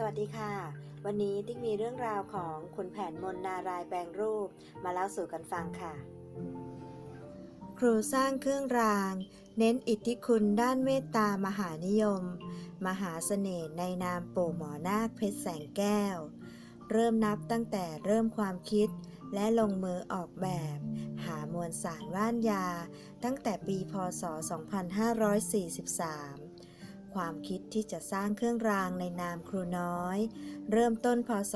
สวัสดีค่ะ วันนี้ติ๊กมีเรื่องราวของขุนแผนมนนารายแปลงรูปมาเล่าสู่กันฟังค่ะ ครูสร้างเครื่องราง เน้นอิทธิคุณด้านเมตตามหานิยม มหาเสน่ห์ในนามปู่หมอนาคเพชรแสงแก้ว เริ่มนับตั้งแต่เริ่มความคิดและลงมือออกแบบ หามวลสารว่านยา ตั้งแต่ปีพศ 2543 ความคิดที่จะสร้างเครื่องรางในนามครูน้อย เริ่มต้นพศ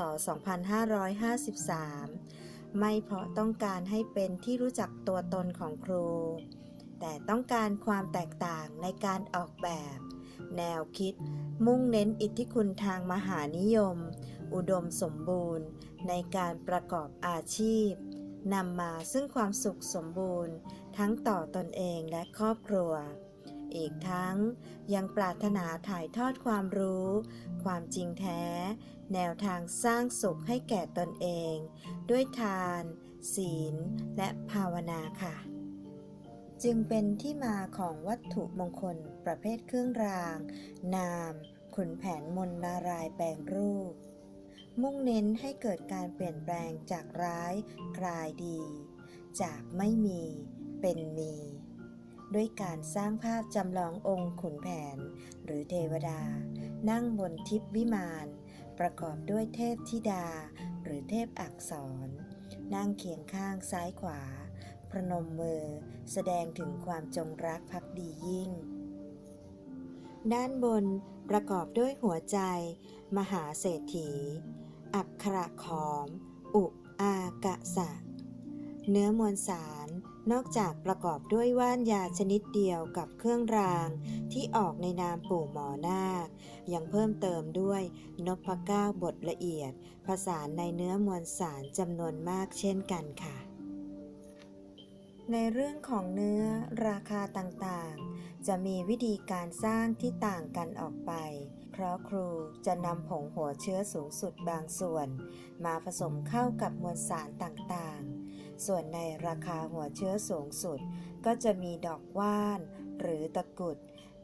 2553 ไม่เพราะต้องการให้เป็นที่รู้จักตัวตนของครู แต่ต้องการความแตกต่างในการออกแบบ แนวคิด มุ่งเน้นอิทธิคุณทางมหานิยม อุดมสมบูรณ์ ในการประกอบอาชีพนำมาซึ่งความสุขสมบูรณ์ ทั้งต่อตนเองและครอบครัว อีกทั้งยังปรารถนาถ่ายทอดความรู้ ความจริงแท้ แนวทางสร้างสุขให้แก่ตนเอง ด้วยทาน ศีล และภาวนาค่ะ จึงเป็นที่มาของวัตถุมงคลประเภทเครื่องราง นามขุนแผนมนนารายแปลงรูป มุ่งเน้นให้เกิดการเปลี่ยนแปลงจากร้ายกลายดี จากไม่มีเป็นมี ด้วยการสร้างภาพจำลององค์ขุนแผน หรือเทวดา นั่งบนทิพวิมาน ประกอบด้วยเทพธิดา หรือเทพอักษร นั่งเคียงข้างซ้ายขวาประนมมือ แสดงถึงความจงรักภักดียิ่ง ด้านบนประกอบด้วยหัวใจ มหาเศรษฐี อักขระขอม อุอากะสะ เนื้อมวลสาร นอกจากประกอบด้วยว่านยาชนิดเดียวกับเครื่องราง ที่ออกในนามปู่หมอนาค ยังเพิ่มเติมด้วยนพก้าบทละเอียด ผสานในเนื้อมวลสารจำนวนมากเช่นกันค่ะ ในเรื่องของเนื้อราคาต่างๆ จะมีวิธีการสร้างที่ต่างกันออกไป เพราะครูจะนำผงหัวเชื้อสูงสุดบางส่วน มาผสมเข้ากับมวลสารต่างๆ ส่วนในราคาหัวเชื้อสูงสุด ก็จะมีดอกว่าน หรือตะกุด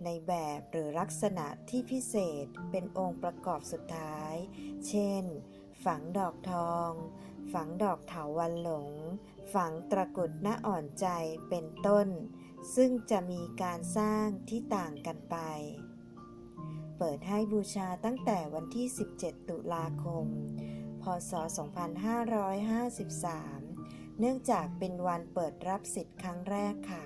ในแบบหรือลักษณะที่พิเศษเป็นองค์ประกอบสุดท้าย เช่น ฝังดอกทอง ฝังดอกเถาวันหลง ฝังตะกุดหน้าอ่อนใจเป็นต้น ซึ่งจะมีการสร้างที่ต่างกันไปเปิดให้บูชาตั้งแต่วันที่ 17 ตุลาคม พศ 2553 เนื่องจากเป็นวันเปิดรับสิทธิ์ครั้งแรกค่ะ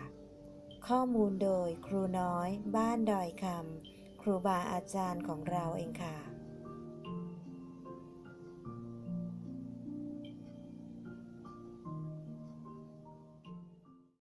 ข้อมูลโดยครูน้อย บ้านดอยคำครูบาอาจารย์ของเราเองค่ะ